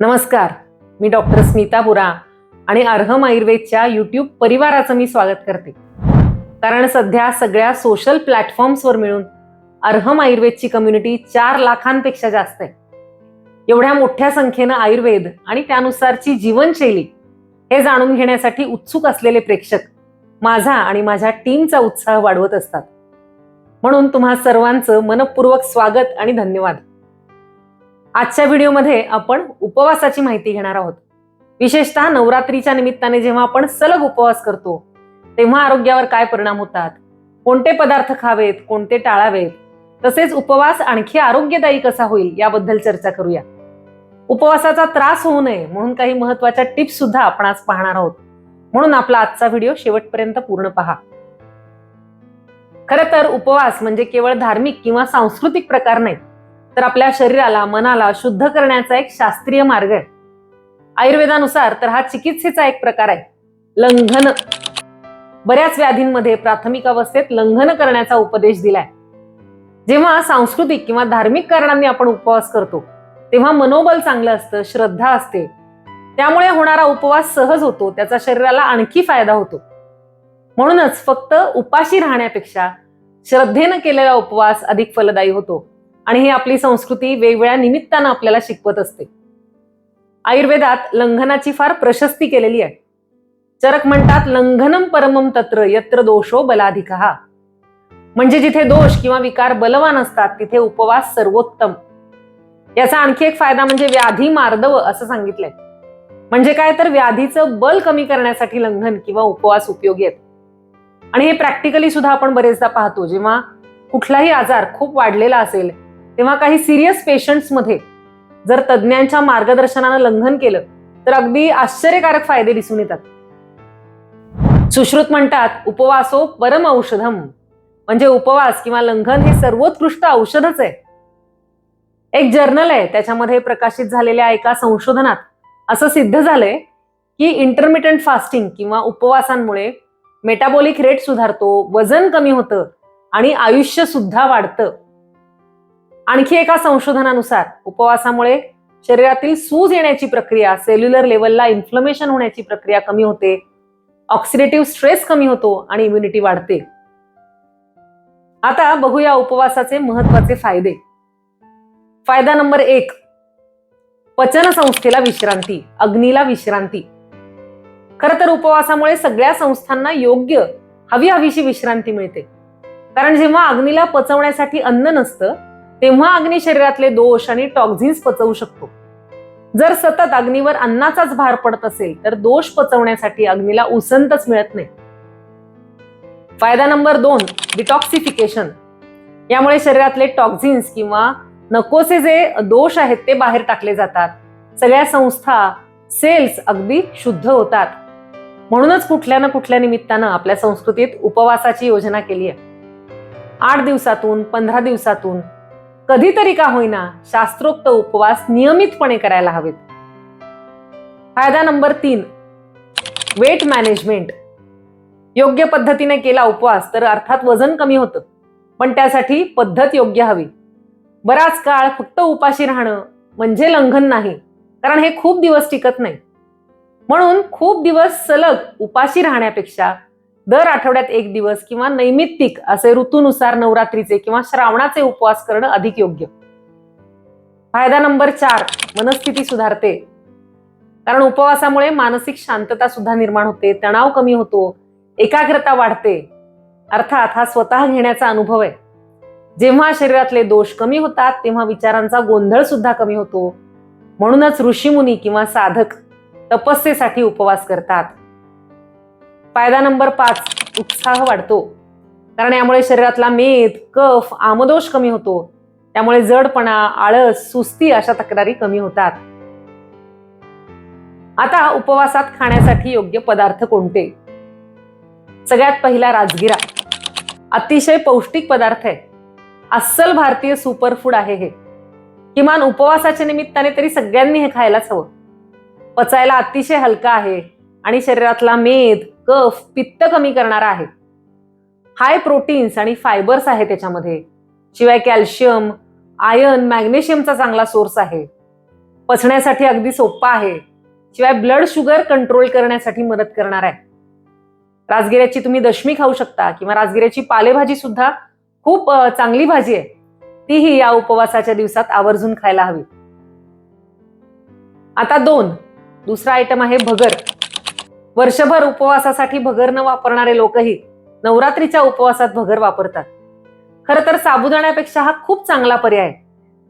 नमस्कार मी डॉक्टर स्मिता बुरा आणि अर्हम आयुर्वेदच्या यूट्यूब परिवाराचं मी स्वागत करते. कारण सध्या सगळ्या सोशल प्लॅटफॉर्म्सवर मिळून अर्हम आयुर्वेदची कम्युनिटी चार लाखांपेक्षा जास्त आहे. एवढ्या मोठ्या संख्येनं आयुर्वेद आणि त्यानुसारची जीवनशैली हे जाणून घेण्यासाठी उत्सुक असलेले प्रेक्षक माझा आणि माझ्या टीमचा उत्साह वाढवत असतात. म्हणून तुम्हा सर्वांचं मनपूर्वक स्वागत आणि धन्यवाद. आजच्या व्हिडिओमध्ये आपण उपवासाची माहिती घेणार आहोत. विशेषतः नवरात्रीच्या निमित्ताने जेव्हा आपण सलग उपवास करतो तेव्हा आरोग्यावर काय परिणाम होतात? कोणते पदार्थ खावेत? कोणते टाळावेत? तसेच उपवास आणखी आरोग्यदायी कसा होईल याबद्दल चर्चा करूया. उपवासाचा त्रास होऊ नये म्हणून काही महत्त्वाच्या टिप्स सुद्धा आपण आज पाहणार आहोत. म्हणून आपला आजचा व्हिडिओ शेवटपर्यंत पूर्ण पहा. खरं तर उपवास म्हणजे केवळ धार्मिक किंवा सांस्कृतिक प्रकार नाही तर आपल्या शरीराला मनाला शुद्ध करण्याचा एक शास्त्रीय मार्ग आहे. आयुर्वेदानुसार तर हा चिकित्सेचा एक प्रकार आहे. लंघन. बऱ्याच व्याधींमध्ये प्राथमिक अवस्थेत लंघन करण्याचा उपदेश दिलाय. जेव्हा सांस्कृतिक किंवा धार्मिक कारणांनी आपण उपवास करतो तेव्हा मनोबल चांगलं असतं श्रद्धा असते. त्यामुळे होणारा उपवास सहज होतो त्याचा शरीराला आणखी फायदा होतो. म्हणूनच फक्त उपाशी राहण्यापेक्षा श्रद्धेनं केलेला उपवास अधिक फलदायी होतो. आणि हे आपली संस्कृती वेगवेगळ्या निमित्तानं आपल्याला शिकवत असते. आयुर्वेदात लंघनाची फार प्रशस्ती केलेली आहे. चरक म्हणतात लंघनम परमम तत्र यत्र दोषो बलाधिक. म्हणजे जिथे दोष किंवा विकार बलवान असतात तिथे उपवास सर्वोत्तम. याचा आणखी एक फायदा म्हणजे व्याधी मार्दव असं सांगितलंय. म्हणजे काय तर व्याधीचं बल कमी करण्यासाठी लंघन किंवा उपवास उपयोगी आहेत. आणि हे प्रॅक्टिकली सुद्धा आपण बरेचदा पाहतो जेव्हा कुठलाही आजार खूप वाढलेला असेल तेव्हा काही सिरियस पेशंट्समध्ये जर तज्ज्ञांच्या मार्गदर्शनानं लंघन केलं तर अगदी आश्चर्यकारक फायदे दिसून येतात. सुश्रुत म्हणतात उपवासो परम औषधम. म्हणजे उपवास किंवा लंघन हे सर्वोत्कृष्ट औषधच आहे. एक जर्नल आहे त्याच्यामध्ये प्रकाशित झालेल्या एका संशोधनात असं सिद्ध झालंय की इंटरमिटंट फास्टिंग किंवा उपवासांमुळे मेटाबॉलिक रेट सुधारतो वजन कमी होतं आणि आयुष्य सुद्धा वाढतं. आणखी एका संशोधनानुसार उपवासामुळे शरीरातील सूज येण्याची प्रक्रिया सेल्युलर लेवलला इन्फ्लमेशन होण्याची प्रक्रिया कमी होते ऑक्सिडेटिव्ह स्ट्रेस कमी होतो आणि इम्युनिटी वाढते. आता बघूया उपवासाचे महत्त्वाचे फायदे. फायदा नंबर एक पचन संस्थेला विश्रांती अग्नीला विश्रांती. खर तर उपवासामुळे सगळ्या संस्थांना योग्य हवी हवीशी विश्रांती मिळते. कारण जेव्हा अग्नीला पचवण्यासाठी अन्न नसतं तेव्हा अग्नी शरीरातले दोष आणि टॉक्झिन्स पचवू शकतो. जर सतत अग्नीवर अन्नाचाच भार पडत असेल तर दोष पचवण्यासाठी अग्नीला उसंतच मिळत नाही. फायदा नंबर दोन डिटॉक्सिफिकेशन यामुळे शरीरातले टॉक्झिन्स किंवा नकोसे जे दोष आहेत ते बाहेर टाकले जातात. सगळ्या संस्था सेल्स अगदी शुद्ध होतात. म्हणूनच कुठल्या ना कुठल्या निमित्तानं आपल्या संस्कृतीत उपवासाची योजना केली आहे. आठ दिवसातून पंधरा दिवसातून कधीतरी का होईना शास्त्रोक्त उपवास नियमितपणे करायला हवेत. फायदा नंबर तीन वेट मॅनेजमेंट योग्य पद्धतीने केला उपवास तर अर्थात वजन कमी होतं पण त्यासाठी पद्धत योग्य हवी. बराच काळ फक्त उपाशी राहणं म्हणजे लंघन नाही कारण हे खूप दिवस टिकत नाही. म्हणून खूप दिवस सलग उपाशी राहण्यापेक्षा दर आठवड्यात एक दिवस किंवा नैमित्तिक असे ऋतूनुसार नवरात्रीचे किंवा श्रावणाचे उपवास करणं अधिक योग्य. फायदा नंबर चार मनस्थिती सुधारते. कारण उपवासामुळे मानसिक शांतता सुद्धा निर्माण होते तणाव कमी होतो एकाग्रता वाढते. अर्थात हा स्वतः घेण्याचा अनुभव आहे. जेव्हा शरीरातले दोष कमी होतात तेव्हा विचारांचा गोंधळ सुद्धा कमी होतो. म्हणूनच ऋषीमुनी किंवा साधक तपस्येसाठी उपवास करतात. फायदा नंबर पाच उत्साह वाढतो. कारण यामुळे शरीरातला मेद कफ आमदोष कमी होतो. त्यामुळे जडपणा आळस सुस्ती अशा तक्रारी कमी होतात. आता उपवासात खाण्यासाठी योग्य पदार्थ कोणते? सगळ्यात पहिला राजगिरा. अतिशय पौष्टिक पदार्थ आहे. अस्सल भारतीय सुपरफूड आहे हे. किमान उपवासाच्या निमित्ताने तरी सगळ्यांनी हे खायलाच हवं. पचायला अतिशय हलका आहे आणि शरीरातला मेद कफ पित्त कमी करणारा आहे. हाय प्रोटीन्स आणि फायबर्स आहे त्याच्यामध्ये. शिवाय कॅल्शियम आयर्न मॅग्नेशियमचा चांगला सोर्स आहे. पचण्यासाठी अगदी सोपा आहे. शिवाय ब्लड शुगर कंट्रोल करण्यासाठी मदत करणार आहे. राजगिऱ्याची तुम्ही दशमी खाऊ शकता किंवा राजगिऱ्याची पालेभाजी सुद्धा खूप चांगली भाजी आहे. तीही या उपवासाच्या दिवसात आवर्जून खायला हवी. आता दोन. दुसरा आयटम आहे भगर. वर्षभर उपवासासाठी भगर न वापरणारे लोकही नवरात्रीच्या उपवासात भगर वापरतात. खरं तर साबुदाण्यापेक्षा हा खूप चांगला पर्याय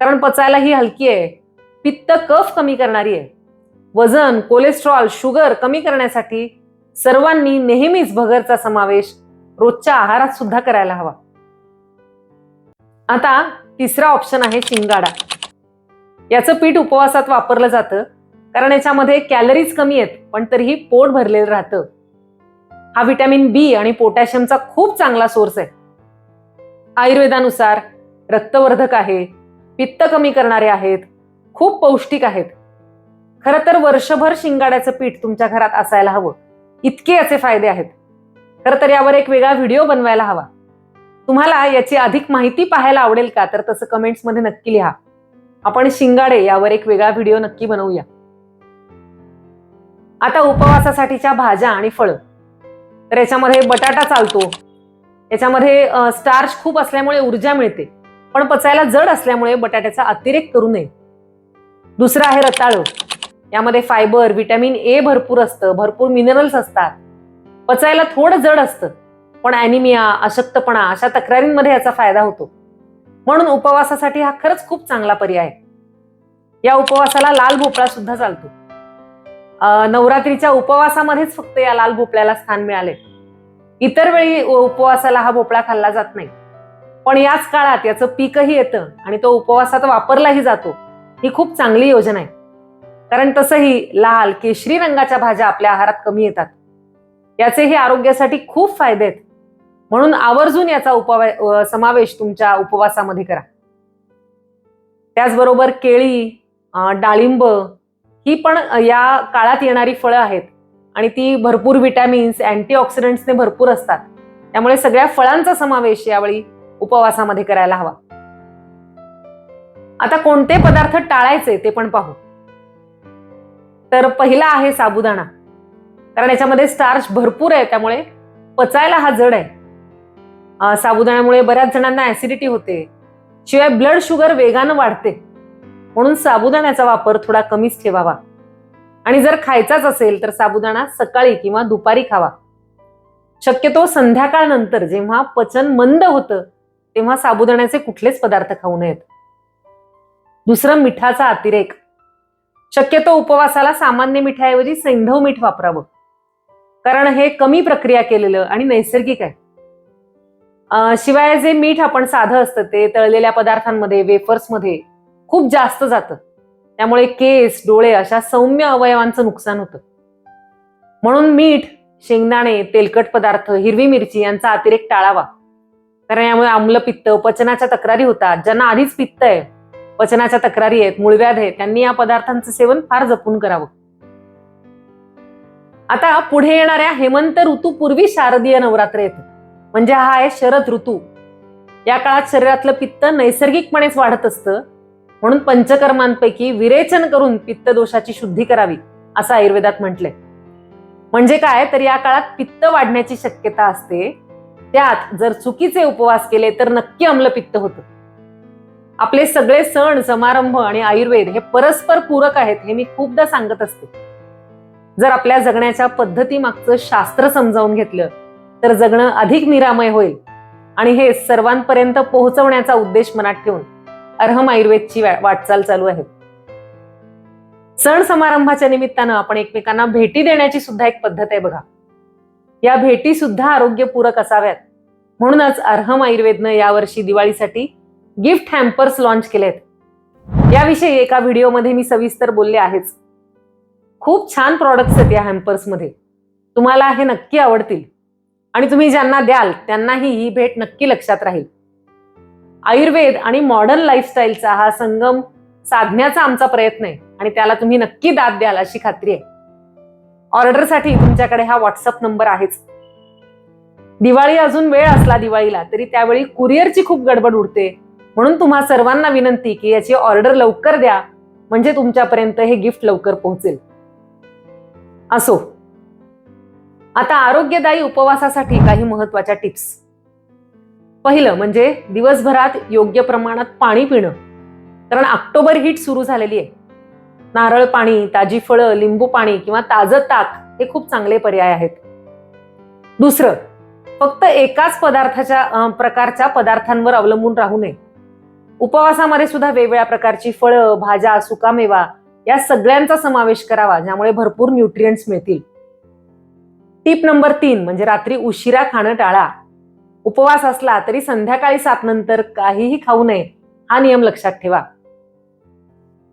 कारण पचायला ही हलकी आहे. पित्त कफ कमी करणारी आहे. वजन कोलेस्ट्रॉल शुगर कमी करण्यासाठी सर्वांनी नेहमीच भगरचा समावेश रोजच्या आहारात सुद्धा करायला हवा. आता तिसरा ऑप्शन आहे शिंगाडा. याचं पीठ उपवासात वापरलं जातं. कारण याच्यामध्ये कॅलरीज कमी आहेत पण तरीही पोट भरलेलं राहतं. हा व्हिटॅमिन बी आणि पोटॅशियमचा खूप चांगला सोर्स आहे. आयुर्वेदानुसार रक्तवर्धक आहे पित्त कमी करणारे आहेत खूप पौष्टिक आहेत. खरं तर वर्षभर शिंगाड्याचं पीठ तुमच्या घरात असायला हवं. इतके याचे फायदे आहेत. खरं तर यावर एक वेगळा व्हिडिओ बनवायला हवा. तुम्हाला याची अधिक माहिती पाहायला आवडेल का? तर तसं कमेंट्समध्ये नक्की लिहा. आपण शिंगाडे यावर एक वेगळा व्हिडिओ नक्की बनवूया. आता उपवासासाठीच्या भाज्या आणि फळं. तर याच्यामध्ये बटाटा चालतो. याच्यामध्ये स्टार्च खूप असल्यामुळे ऊर्जा मिळते. पण पचायला जड असल्यामुळे बटाट्याचा अतिरेक करू नये. दुसरं आहे रताळं. यामध्ये फायबर व्हिटॅमिन ए भरपूर असतं. भरपूर मिनरल्स असतात. पचायला थोडं जड असतं. पण अॅनिमिया अशक्तपणा अशा तक्रारींमध्ये याचा फायदा होतो. म्हणून उपवासासाठी हा खरंच खूप चांगला पर्याय आहे. या उपवासाला लाल भोपळा सुद्धा चालतो. नवरात्रीच्या उपवासामध्येच फक्त या लाल भोपळ्याला स्थान मिळाले. इतर वेळी उपवासाला हा भोपळा खाल्ला जात नाही. पण याच काळात याचं पीकही येतं आणि तो उपवासात वापरलाही जातो ही खूप चांगली योजना आहे. कारण तसंही लाल केशरी रंगाच्या भाज्या आपल्या आहारात कमी येतात. याचेही आरोग्यासाठी खूप फायदे आहेत. म्हणून आवर्जून याचा उपवा समावेश तुमच्या उपवासामध्ये करा. त्याचबरोबर केळी डाळिंब ही पण या काळात येणारी फळं आहेत. आणि ती भरपूर विटॅमिन्स अँटीऑक्सिडंट्सने भरपूर असतात. त्यामुळे सगळ्या फळांचा समावेश यावेळी उपवासामध्ये करायला हवा. आता कोणते पदार्थ टाळायचे ते पण पाहू. तर पहिला आहे साबुदाणा. कारण याच्यामध्ये स्टार्च भरपूर आहे त्यामुळे पचायला हा जड आहे. साबुदाण्यामुळे बऱ्याच जणांना ऍसिडिटी होते. शिवाय ब्लड शुगर वेगानं वाढते. म्हणून साबुदाण्याचा वापर थोडा कमीच ठेवावा. आणि जर खायचाच असेल तर साबुदाणा सकाळी किंवा दुपारी खावा. शक्यतो संध्याकाळ नंतर जेव्हा पचन मंद होतं तेव्हा साबुदाण्याचे कुठलेच पदार्थ खाऊ नयेत. दुसरं मिठाचा अतिरेक. शक्यतो उपवासाला सामान्य मिठाऐवजी सैंधव मीठ वापरावं. कारण हे कमी प्रक्रिया केलेलं आणि नैसर्गिक आहे. शिवाय जे मीठ आपण साधं असतं ते तळलेल्या पदार्थांमध्ये वेफर्समध्ये खूप जास्त जातं. त्यामुळे केस डोळे अशा सौम्य अवयवांचं नुकसान होतं. म्हणून मीठ शेंगदाणे तेलकट पदार्थ हिरवी मिरची यांचा अतिरेक टाळावा. कारण यामुळे आम्लपित्त पचनाच्या तक्रारी होतात. ज्यांना आधीच पित्त आहे पचनाच्या तक्रारी आहेत मूळव्याध आहे त्यांनी या पदार्थांचं सेवन फार जपून करावं. आता पुढे येणाऱ्या हेमंत ऋतूपूर्वी शारदीय नवरात्र येते. म्हणजे हा आहे शरद ऋतू. या काळात शरीरातलं पित्त नैसर्गिकपणेच वाढत असतं. म्हणून पंचकर्मांपैकी विरेचन करून पित्त दोषाची शुद्धी करावी असं आयुर्वेदात म्हटलंय. म्हणजे काय? तर या काळात पित्त वाढण्याची शक्यता असते. त्यात जर चुकीचे उपवास केले तर नक्की अम्लपित्त होतं. आपले सगळे सण समारंभ आणि आयुर्वेद हे परस्पर पूरक आहेत हे मी खूपदा सांगत असते. जर आपल्या जगण्याच्या पद्धती मागचं शास्त्र समजावून घेतलं तर जगणं अधिक निरामय होईल. आणि हे सर्वांपर्यंत पोहोचवण्याचा उद्देश मनात ठेवून. अर्हम आयुर्वेदची वाटचाल चालू आहे. सण समारंभाच्या निमित्तानं आपण एकमेकांना भेटी देण्याची सुद्धा एक पद्धत आहे बघा. या भेटी सुद्धा आरोग्यपूरक असाव्यात. म्हणूनच अर्हम आयुर्वेदनं यावर्षी दिवाळीसाठी गिफ्ट हॅम्पर्स लॉन्च केलेत. याविषयी एका व्हिडिओमध्ये मी सविस्तर बोलले आहेच. खूप छान प्रॉडक्ट्स आहेत या हॅम्पर्समध्ये. तुम्हाला हे नक्की आवडतील. आणि तुम्ही ज्यांना द्याल त्यांनाही ही भेट नक्की लक्षात राहील. आयुर्वेद आणि मॉडर्न लाईफस्टाईलचा हा संगम साधण्याचा आमचा प्रयत्न आहे. आणि त्याला तुम्ही नक्की दाद द्याल अशी खात्री आहे. ऑर्डरसाठी तुमच्याकडे हा व्हॉट्सअप नंबर आहेच. दिवाळी अजून वेळ असला दिवाळीला तरी त्यावेळी कुरिअरची खूप गडबड उडते. म्हणून तुम्हा सर्वांना विनंती की याची ऑर्डर लवकर द्या म्हणजे तुमच्यापर्यंत हे गिफ्ट लवकर पोहोचेल. असो. आता आरोग्यदायी उपवासासाठी काही महत्त्वाच्या टिप्स पहिलं म्हणजे दिवसभरात योग्य प्रमाणात पाणी पिणं. कारण ऑक्टोबर हीट सुरू झालेली आहे. नारळ पाणी ताजी फळं लिंबू पाणी किंवा ताजं ताक हे खूप चांगले पर्याय आहेत. दुसरं फक्त एकाच पदार्थाच्या प्रकारच्या पदार्थांवर अवलंबून राहू नये. उपवासामध्ये सुद्धा वेगवेगळ्या प्रकारची फळं भाज्या सुकामेवा या सगळ्यांचा समावेश करावा ज्यामुळे भरपूर न्यूट्रियंट्स मिळतील. टीप नंबर तीन म्हणजे रात्री उशिरा खाणं टाळा. उपवास असला तरी संध्याकाळी सात नंतर काहीही खाऊ नये हा नियम लक्षात ठेवा.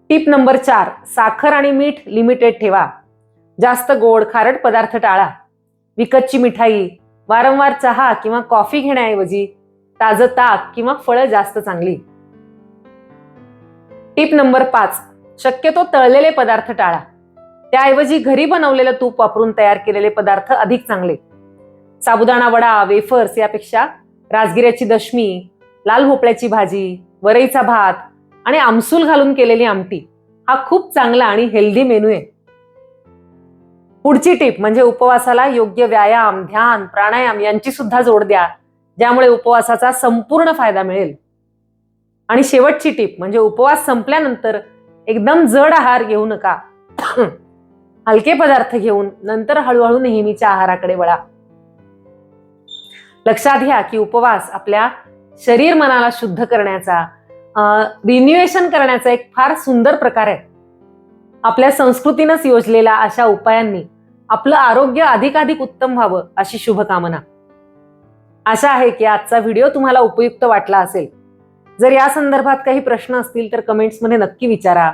टीप नंबर चार साखर आणि मीठ लिमिटेड ठेवा. जास्त गोड खारट पदार्थ टाळा. विकतची मिठाई वारंवार चहा किंवा कॉफी घेण्याऐवजी ताजं ताक किंवा फळं जास्त चांगली. टीप नंबर पाच शक्यतो तळलेले पदार्थ टाळा. त्याऐवजी घरी बनवलेलं तूप वापरून तयार केलेले पदार्थ अधिक चांगले. साबुदाणा वडा वेफर्स यापेक्षा राजगिऱ्याची दशमी लाल भोपळ्याची भाजी वरईचा भात आणि आमसूल घालून केलेली आमटी. हा खूप चांगला आणि हेल्दी मेनू आहे. पुढची टीप म्हणजे उपवासाला योग्य व्यायाम ध्यान प्राणायाम यांची सुद्धा जोड द्या ज्यामुळे उपवासाचा संपूर्ण फायदा मिळेल. आणि शेवटची टीप म्हणजे उपवास संपल्यानंतर एकदम जड आहार घेऊ नका. हलके पदार्थ घेऊन नंतर हळूहळू नेहमीच्या आहाराकडे वळा. लक्षात घ्या की उपवास आपल्या शरीर मनाला शुद्ध करण्याचा रिन्युएशन करण्याचा एक फार सुंदर प्रकार आहे. आपल्या संस्कृतीनंच योजलेल्या अशा उपायांनी आपलं आरोग्य अधिकाधिक उत्तम व्हावं अशी शुभकामना. आशा आहे की आजचा व्हिडिओ तुम्हाला उपयुक्त वाटला असेल. जर या संदर्भात काही प्रश्न असतील तर कमेंट्समध्ये नक्की विचारा.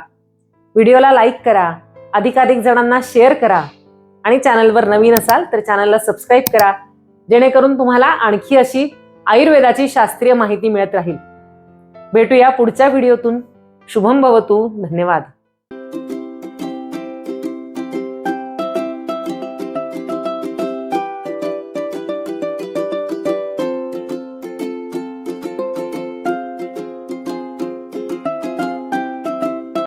व्हिडिओला लाईक करा अधिकाधिक जणांना शेअर करा आणि चॅनलवर नवीन असाल तर चॅनलला सबस्क्राईब करा. जेणेकरून तुम्हाला आणखी अशी आयुर्वेदाची शास्त्रीय माहिती मिळत राहील. भेटूया पुढच्या व्हिडिओतून. शुभम भवतू. धन्यवाद.